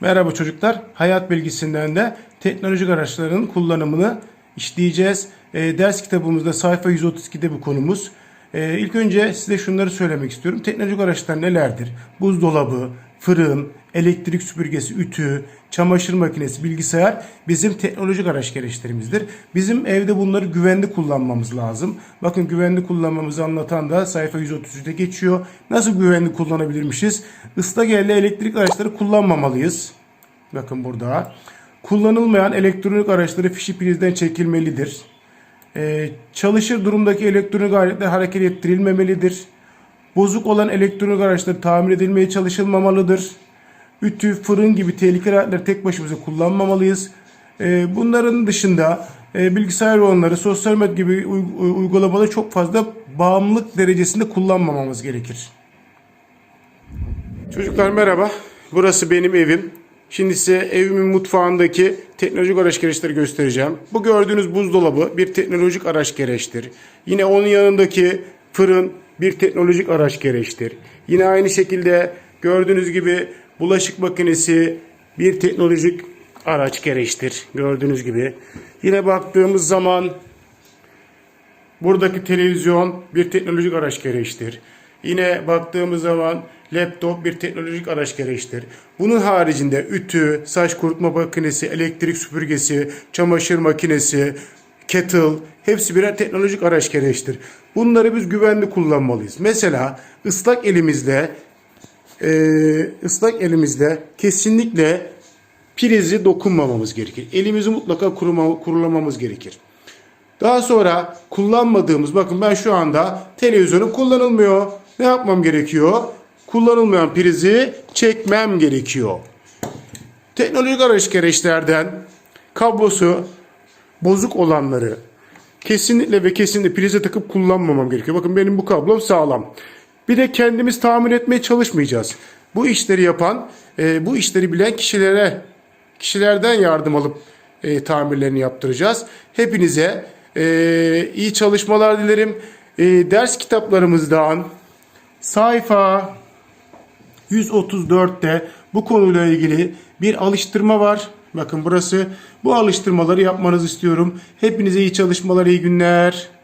Merhaba çocuklar. Hayat bilgisinden de teknolojik araçların kullanımını işleyeceğiz. Ee, ders kitabımızda sayfa 132'de bu konumuz. Ee, ilk önce size şunları söylemek istiyorum. Teknolojik araçlar nelerdir? Buzdolabı, fırın, elektrik süpürgesi, ütü, çamaşır makinesi, bilgisayar bizim teknolojik araç gereçlerimizdir. Bizim evde bunları güvenli kullanmamız lazım. Bakın güvenli kullanmamızı anlatan da sayfa 133'te geçiyor. Nasıl güvenli kullanabilirmişiz? Islak elle elektrik araçları kullanmamalıyız. Bakın burada. Kullanılmayan elektronik araçları fişi prizden çekilmelidir. Ee, çalışır durumdaki elektronik aletler hareket ettirilmemelidir. Bozuk olan elektronik araçlar tamir edilmeye çalışılmamalıdır. Ütü, fırın gibi tehlikeli aletleri tek başımıza kullanmamalıyız. Ee, bunların dışında e, bilgisayar oyunları, sosyal medya gibi uy- uygulamaları çok fazla bağımlılık derecesinde kullanmamamız gerekir. Çocuklar merhaba. Burası benim evim. Şimdi size evimin mutfağındaki teknolojik araç gereçleri göstereceğim. Bu gördüğünüz buzdolabı bir teknolojik araç gereçtir. Yine onun yanındaki fırın bir teknolojik araç gereçtir. Yine aynı şekilde gördüğünüz gibi bulaşık makinesi bir teknolojik araç gereçtir. Gördüğünüz gibi. Yine baktığımız zaman Buradaki televizyon bir teknolojik araç gereçtir. Yine baktığımız zaman laptop bir teknolojik araç gereçtir. Bunun haricinde ütü, saç kurutma makinesi, elektrik süpürgesi, çamaşır makinesi, kettle hepsi birer teknolojik araç gereçtir. Bunları biz güvenli kullanmalıyız. Mesela ıslak elimizle e, ıslak elimizle kesinlikle prizi dokunmamamız gerekir. Elimizi mutlaka kuruma, kurulamamız gerekir. Daha sonra kullanmadığımız bakın ben şu anda televizyonum kullanılmıyor. Ne yapmam gerekiyor? Kullanılmayan prizi çekmem gerekiyor. Teknolojik araç gereçlerden kablosu bozuk olanları kesinlikle ve kesinlikle prize takıp kullanmamam gerekiyor. Bakın benim bu kablom sağlam. Bir de kendimiz tamir etmeye çalışmayacağız. Bu işleri yapan, e, bu işleri bilen kişilere, kişilerden yardım alıp e, tamirlerini yaptıracağız. Hepinize e, iyi çalışmalar dilerim. E, ders kitaplarımızdan sayfa 134'te bu konuyla ilgili bir alıştırma var. Bakın burası. Bu alıştırmaları yapmanızı istiyorum. Hepinize iyi çalışmalar, iyi günler.